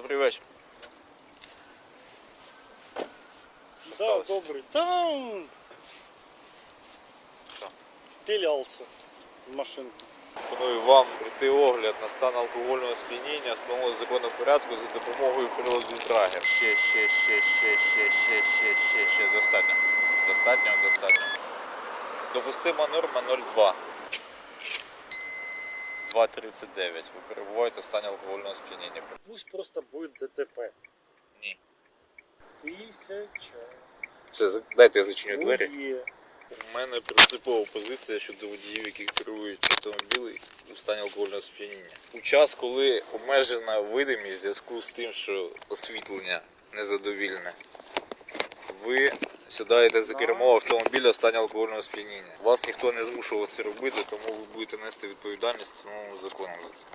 Добрий вечір. Да, добрый. Там Що? впилялся в машинку. Пропоную вам пройти огляд на стан алкогольного сп'яніння встановленого законного порядку за допомогою приладу Драгер. Ще, ще, ще, ще, ще, ще, ще, ще, ще. Достатньо. Достатньо, достатньо. Допустима норма 0,2. 2,39. Ви перебуваєте в стані алкогольного сп'яніння. Пусть просто будет ДТП. Ні. Тысяча. Це дайте я зачиню двері. У мене принципова позиція щодо водіїв, які керують автомобіли у стані алкогольного сп'яніння. У час, коли обмежена видимість в зв'язку з тим, що освітлення незадовільне, ви сідаєте за кермо автомобіля в стані алкогольного сп'яніння. Вас ніхто не змушував це робити, тому ви будете нести відповідальність встановлену законом за це.